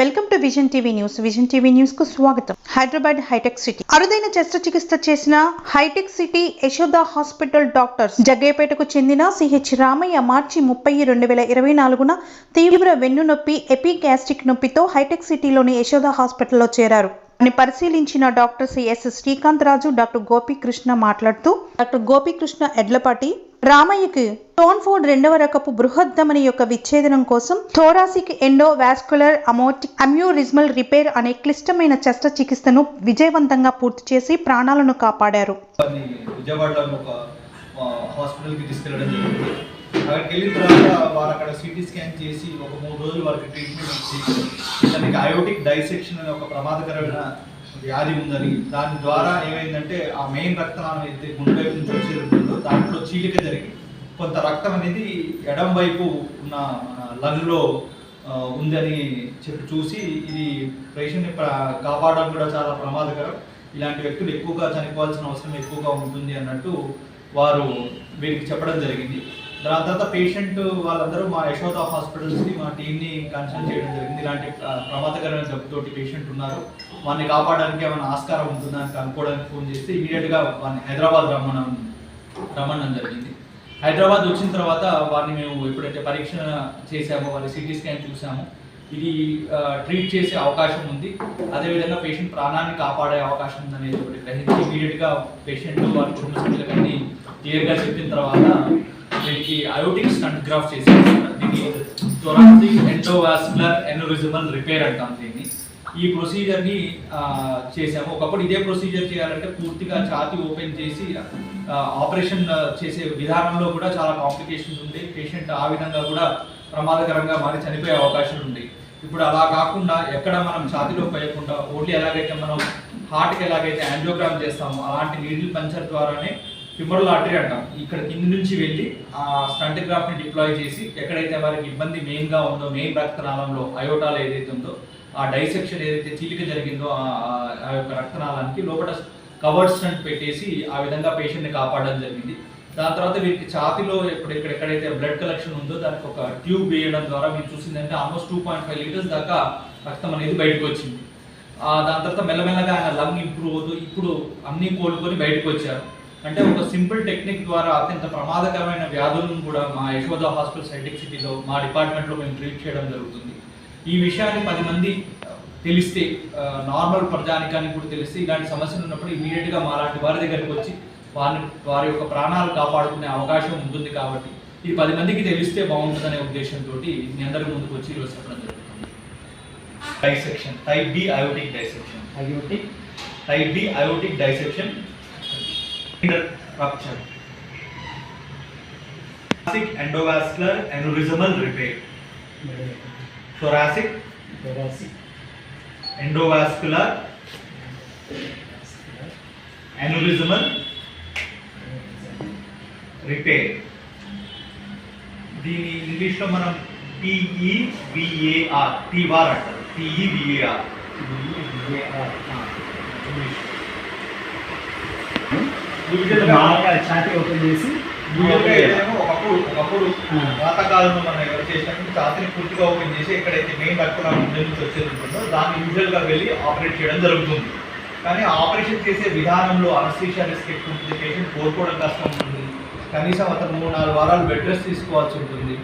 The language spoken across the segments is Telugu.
Welcome to vision TV news. Vision TV న్యూస్కు స్వాగతం. Hyderabad hitech city. అరుదైన శస్త్రచికిత్స చేసిన hitech city Yashoda hospital doctors జగ్గేపేటకు చెందిన సిహెచ్ రామయ్య మార్చి ముప్పై రెండు వేల ఇరవై నాలుగున తీవ్ర వెన్ను నొప్పి ఎపిగ్యాస్ట్రిక్ నొప్పితో హైటెక్ సిటీలోని యశోద హాస్పిటల్లో చేరారు. అని పరిశీలించిన doctor C S Srikanth Raju doctor Gopikrishna మాట్లాడుతూ డాక్టర్ గోపీకృష్ణ ఎడ్లపాటి రామయ్యకి టోన్ఫోన్ రెండవ రకపు బృహద్దమని యొక్క విచ్ఛేదనం కోసం thoracic endovascular aortic aneurysmal repair అనే క్లిష్టమైన శస్త్రచికిత్సను విజయవంతంగా పూర్తి చేసి ప్రాణాలను కాపాడారు. హాస్పిటల్కి తీసుకెళ్ళడం జరిగింది. అక్కడికి వెళ్ళిన తర్వాత వారు అక్కడ సిటీ స్కాన్ చేసి ఒక మూడు రోజులు వారికి ట్రీట్మెంట్ ఇచ్చి దానికి అయోటిక్ డైసెక్షన్ అనే ఒక ప్రమాదకరమైన వ్యాధి ఉందని. దాని ద్వారా ఏమైందంటే ఆ మెయిన్ రక్తనాళం అయితే గుండె వైపు నుంచి వచ్చేది ఉంటుందో దాంట్లో చీలిక జరిగి కొంత రక్తం అనేది ఎడం వైపు ఉన్న లంగ్లో ఉందని చెప్పి చూసి ఇది పేషెంట్ని కాపాడడం కూడా చాలా ప్రమాదకరం. ఇలాంటి వ్యక్తులు ఎక్కువగా చనిపోవాల్సిన అవసరం ఎక్కువగా ఉంటుంది అన్నట్టు వారు వీరికి చెప్పడం జరిగింది. దాని తర్వాత పేషెంట్ వాళ్ళందరూ మా యశోద హాస్పిటల్స్కి మా టీమ్ని కన్సల్ట్ చేయడం జరిగింది. ఇలాంటి ప్రమాదకరమైన జబ్బుతోటి పేషెంట్ ఉన్నారు. వారిని కాపాడడానికి ఏమైనా ఆస్కారం ఉంటుందా అని ఫోన్ చేస్తే ఇమీడియట్గా వారిని హైదరాబాద్ రమ్మడం రమ్మడం జరిగింది. హైదరాబాద్ వచ్చిన తర్వాత వారిని మేము ఎప్పుడైతే పరీక్ష చేసామో వారి సిటీ స్కాన్ చూసామో ఇది ట్రీట్ చేసే అవకాశం ఉంది. అదేవిధంగా పేషెంట్ ప్రాణాన్ని కాపాడే అవకాశం ఉంది అనేది ఒకటి గ్రహించి ఇమీడియట్గా పేషెంట్ వారి కుటుంబ సభ్యులకన్నీ క్లియర్గా చెప్పిన తర్వాత వీటికి అయోటిక్ స్టంట్ గ్రాఫ్ చేసి దీన్ని థొరాసిక్ ఎండోవాస్కులర్ ఎనోరిజమల్ రిపేర్ అంటాం దీన్ని. ఈ ప్రొసీజర్ని చేసాము ఒకప్పుడు ఇదే ప్రొసీజర్ చేయాలంటే పూర్తిగా ఛాతీ ఓపెన్ చేసి ఆపరేషన్ చేసే విధానంలో కూడా చాలా కాంప్లికేషన్స్ ఉంది పేషెంట్ ఆ విధంగా కూడా ప్రమాదకరంగా మారి చనిపోయే అవకాశాలు ఉంది ఇప్పుడు అలా కాకుండా ఎక్కడ మనం ఛాతిలో పోయకుండా ఓన్లీ ఎలాగైతే మనం హార్ట్కి ఎలాగైతే యాంజియోగ్రామ్ చేస్తామో అలాంటి నీడిల్ పంచర్ ద్వారానే ఫిమరల్ ఆర్టరీ అంటాం. ఇక్కడ కింది నుంచి వెళ్ళి ఆ స్టంట్ గ్రాఫ్ డిప్లాయ్ చేసి ఎక్కడైతే వారికి ఇబ్బంది మెయిన్గా ఉందో మెయిన్ రక్తనాళంలో అయోటాలు ఏదైతే ఉందో ఆ డైసెక్షన్ ఏదైతే చీలిక జరిగిందో ఆ- యొక్క రక్తనాళానికి లోపల కవర్డ్ స్టంట్ పెట్టేసి ఆ విధంగా పేషెంట్ని కాపాడడం జరిగింది. దాని తర్వాత వీరికి ఛాతిలో ఇప్పుడు ఇక్కడ ఎక్కడైతే బ్లడ్ కలెక్షన్ ఉందో దానికి ఒక ట్యూబ్ వేయడం ద్వారా మీరు చూసిందంటే almost two point five litres దాకా రక్తం అనేది బయటకు వచ్చింది. దాని తర్వాత మెల్లమెల్లగా ఆయన లంగ్ ఇంప్రూవ్ అవుతూ ఇప్పుడు అన్నీ కోలుకొని బయటకు వచ్చారు. అంటే ఒక సింపుల్ టెక్నిక్ ద్వారా అత్యంత ప్రమాదకరమైన వ్యాధులను కూడా మా యశోద హాస్పిటల్ సైటిక్ సిటీలో మా డిపార్ట్మెంట్లో మేము ట్రీట్ చేయడం జరుగుతుంది. ఈ విషయాన్ని పది మంది తెలిస్తే నార్మల్ ప్రజానికానికి కూడా తెలిస్తే ఇలాంటి సమస్యలు ఉన్నప్పుడు ఇమీడియట్గా మా లాంటి వారి దగ్గరికి వచ్చి వారిని వారి యొక్క ప్రాణాలు కాపాడుకునే అవకాశం ఉంటుంది కాబట్టి ఇది పది మందికి తెలిస్తే బాగుంటుందనే ఉద్దేశంతో మీ అందరి ముందుకు వచ్చి ఈరోజు చెప్పడం జరుగుతుంది. Dissection type B aortic dissection aortic type B aortic dissection rupture thoracic endovascular aneurysmal repair thoracic thoracic endovascular aneurysmal repair దీని ఇంగ్లీష్లో మనం టిఈవిఏఆర్ టీవార్ అంటారు TEVAR బాగా ఛాతీ ఓపెన్ చేసి ఒకప్పుడు ఒకప్పుడు. పాతకాలంలో మనం ఎవరు చేసినట్టు ఛాతీని పూర్తిగా ఓపెన్ చేసి ఎక్కడైతే మెయిన్ ముందు నుంచి వచ్చేది ఉంటుందో దాన్ని యూజువల్గా వెళ్ళి ఆపరేట్ చేయడం జరుగుతుంది. కానీ ఆపరేషన్ చేసే విధానంలో అనస్థీషియా రిస్క్ ఎక్కువ ఉంటుంది పేషెంట్ కోలుకోవడం కష్టం ఉంటుంది. కనీసం అతను మూడు నాలుగు వారాలు బెడ్ రెస్ట్ తీసుకోవాల్సి ఉంటుంది.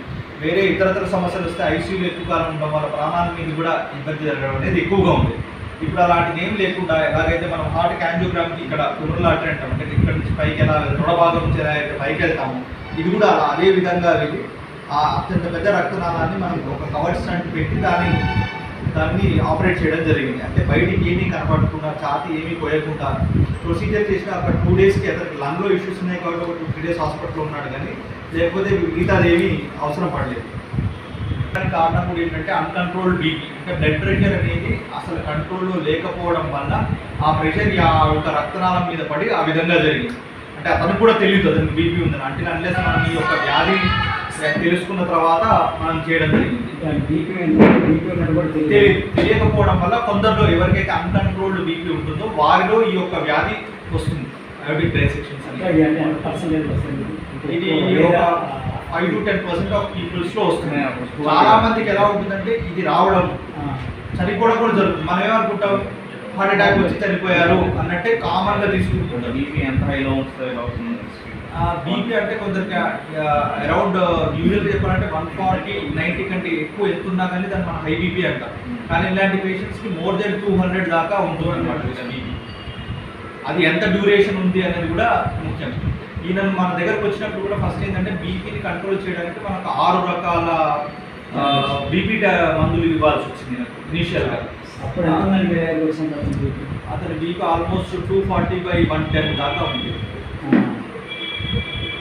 వేరే ఇతరతర సమస్యలు వస్తే ఐసీయూలో ఎక్కువ కాలం ఉండడం వల్ల ప్రాణాల మీద కూడా ఇబ్బంది జరగడం అనేది ఎక్కువగా ఉంది. ఇప్పుడు అలాంటిది ఏం లేకుండా ఎలాగైతే మనం హార్ట్ క్యాంజియోగ్రామ్కి ఇక్కడ కుర్రలు అంటాం అంటే ఇక్కడ నుంచి పైకి ఎలా తొడ భాగం నుంచి ఎలా అయితే పైకి వెళ్తాము ఇది కూడా అలా అదే విధంగా వెళ్ళి ఆ అత్యంత పెద్ద రక్తనాళాన్ని మనం ఒక కవర్ స్టంట్ పెట్టి దాన్ని దాన్ని ఆపరేట్ చేయడం జరిగింది. అంటే బయటికి ఏమీ కనపడకుండా ఛాతి ఏమీ కోయకుండా ప్రొసీజర్ చేసిన ఒక టూ డేస్కి అతనికి లంగ్లో ఇష్యూస్ ఉన్నాయి కాబట్టి ఒక టూ త్రీ డేస్ హాస్పిటల్లో ఉన్నాడు కానీ లేకపోతే మిగతాదేమీ అవసరం పడలేదు. కారణం కూడా ఏంటంటే అన్కంట్రోల్డ్ బీపీ అంటే బ్లడ్ ప్రెషర్ అనేది అసలు కంట్రోల్లో లేకపోవడం వల్ల ఆ ప్రెషర్ ఆ యొక్క రక్తనాళం మీద పడి ఆ విధంగా జరిగింది. అంటే అతనికి కూడా తెలియదు అతనికి బీపీ ఉందని అంటే అన్లెస్ మనం ఈ యొక్క వ్యాధి తెలుసుకున్న తర్వాత మనం చేయడం జరిగింది. తెలియకపోవడం వల్ల కొందరిలో ఎవరికైతే అన్కంట్రోల్డ్ బీపీ ఉంటుందో వారిలో ఈ యొక్క వ్యాధి వస్తుంది. అయోటిక్ డైసెక్షన్స్ ఇది five to ten percent of పీపుల్స్లో వస్తున్నాయి చాలా మందికి ఎలా ఉంటుందంటే ఇది రావడం. చనిపోవడం కూడా జరుగుతుంది. మనం ఏమనుకుంటాం? హార్ట్ అటాక్ వచ్చి చనిపోయారు అన్నట్టే కామన్గా తీసుకుంటుంటాం బీపీ ఎంత హైలో అవుతుంది బీపీ అంటే కొందరికి అరౌండ్ యూజువల్ చెప్పాలంటే వన్ ఫార్టీ నైంటీ కంటే ఎక్కువ ఎత్తున్నా కానీ దాన్ని మనం హై బీపీ అంటాం. కానీ ఇలాంటి పేషెంట్స్కి మోర్ దెన్ టూ హండ్రెడ్ దాకా ఉంటుంది అనమాట బీపీ అది ఎంత డ్యూరేషన్ ఉంది అనేది కూడా ముఖ్యం. ఈయన మన దగ్గరకు వచ్చినప్పుడు కూడా ఫస్ట్ ఏంటంటే బీపీని కంట్రోల్ చేయడానికి మనకు ఆరు రకాల బీపీ మందులు ఇవ్వాల్సి వచ్చింది నాకు ఇనీషియల్గా అప్పుడు పడుతుంది అతని BP almost two forty by one ten దాకా ఉంది.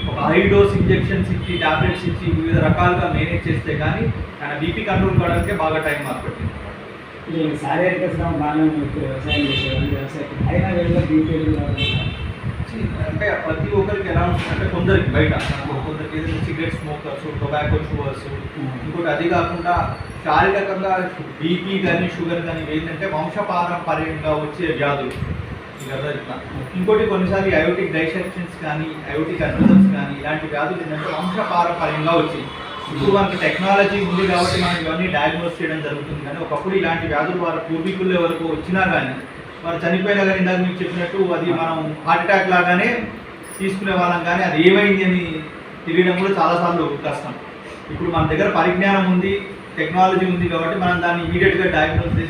ఒక హై డోస్ ఇంజెక్షన్స్ ఇచ్చి టాబ్లెట్స్ ఇచ్చి వివిధ రకాలుగా మేనేజ్ చేస్తే కానీ ఆయన బీపీ కంట్రోల్ కావడానికి బాగా టైం ఇది శారీరక శ్రమ బాగానే వ్యవసాయం చేసేవాళ్ళు వ్యవసాయం. అయినా వెళ్ళి బీపీ అంటే ప్రతి ఒక్కరికి ఎలా అంటే కొందరికి బయట. కొందరికి ఏదైనా సిగరెట్ స్మోకర్స్ టొబాకో చూవర్స్ ఇంకోటి అది కాకుండా శారీరకంగా బీపీ కానీ షుగర్ కానీ ఏంటంటే వంశపారంపర్యంగా వచ్చే వ్యాధులు. ఇంకోటి కొన్నిసార్లు అయోటిక్ డైసెక్షన్స్ కానీ అయోటిక్ అడ్రసన్స్ కానీ ఇలాంటి వ్యాధులు ఏంటంటే వంశపారంపర్యంగా వచ్చాయి. ఇప్పుడు మనకి టెక్నాలజీ ఉంది కాబట్టి మనం ఇవన్నీ డయాగ్నోస్ చేయడం జరుగుతుంది కానీ ఒకప్పుడు ఇలాంటి వ్యాధులు వారి పూర్వీకుల వరకు వచ్చినా కానీ వారు చనిపోయినా కానీ ఇందాక మీకు చెప్పినట్టు అది మనం హార్ట్ అటాక్ లాగానే తీసుకునే వాళ్ళం కానీ అది ఏమైంది అని తెలియడం కూడా చాలాసార్లు కష్టం. ఇప్పుడు మన దగ్గర పరిజ్ఞానం ఉంది టెక్నాలజీ ఉంది కాబట్టి మనం దాన్ని ఇమీడియట్గా డయాగ్నోస్ చేసి